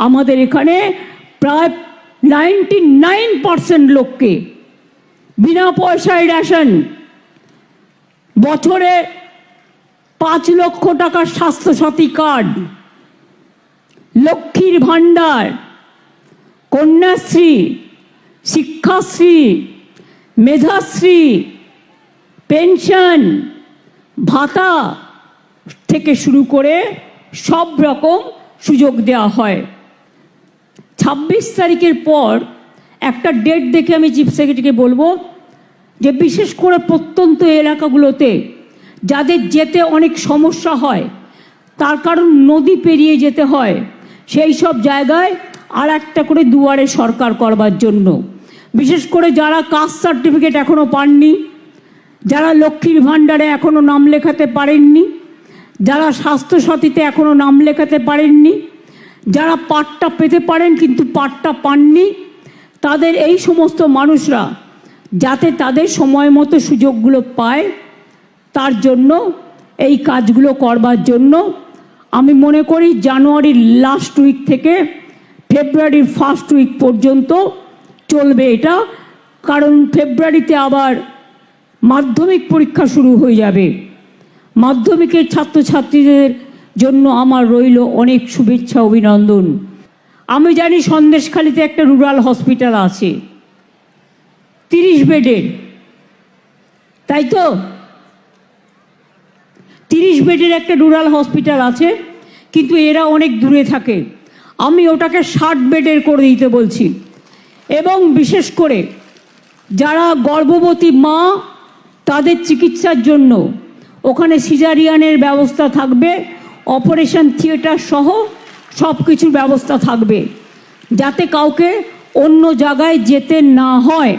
আমাদের এখানে প্রায় নাইনটি নাইন পার্সেন্ট লোককে বিনা পয়সায় রেশন বছরে পাঁচ লক্ষ টাকার স্বাস্থ্যসাথী কার্ড, লক্ষ্মীর ভাণ্ডার, কন্যাশ্রী, শিক্ষাশ্রী, মেধাশ্রী, পেনশন, ভাতা থেকে শুরু করে সব রকম সুযোগ দেওয়া হয়। ছাব্বিশ তারিখের পর একটা ডেট দেখে আমি চিফ সেক্রেটারিকে বলব যে বিশেষ করে প্রত্যন্ত এলাকাগুলোতে যাদের যেতে অনেক সমস্যা হয়, তার কারণ নদী পেরিয়ে যেতে হয়, সেই সব জায়গায় আর একটা করে দুয়ারে সরকার করবার জন্য। বিশেষ করে যারা কাস্ট সার্টিফিকেট এখনও পাননি, যারা লক্ষ্মীর ভাণ্ডারে এখনও নাম লেখাতে পারেননি, যারা স্বাস্থ্যসাথীতে এখনও নাম লেখাতে পারেননি যারা পাটটা পেতে পারেন কিন্তু পাটটা পাননি, তাদের এই সমস্ত মানুষরা যাতে তাদের সময় মতো সুযোগগুলো পায়, তার জন্য এই কাজগুলো করবার জন্য আমি মনে করি জানুয়ারির লাস্ট উইক থেকে ফেব্রুয়ারির ফার্স্ট উইক পর্যন্ত চলবে এটা, কারণ ফেব্রুয়ারিতে আবার মাধ্যমিক পরীক্ষা শুরু হয়ে যাবে। মাধ্যমিকের ছাত্রছাত্রীদের জন্য আমার রইল অনেক শুভেচ্ছা, অভিনন্দন। আমি জানি সন্দেশখালিতে একটা রুরাল হসপিটাল আছে। তিরিশ বেডের। তাই তো? তিরিশ বেডের একটা রুরাল হসপিটাল আছে, কিন্তু এরা অনেক দূরে থাকে। আমি ওটাকে ষাট বেডের করে দিতে বলছি। এবং বিশেষ করে যারা গর্ভবতী মা, তাদের চিকিৎসার জন্য ওখানে সিজারিয়ানের ব্যবস্থা থাকবে। অপারেশন থিয়েটার সহ সব কিছুর ব্যবস্থা থাকবে যাতে কাউকে অন্য জায়গায় যেতে না হয়।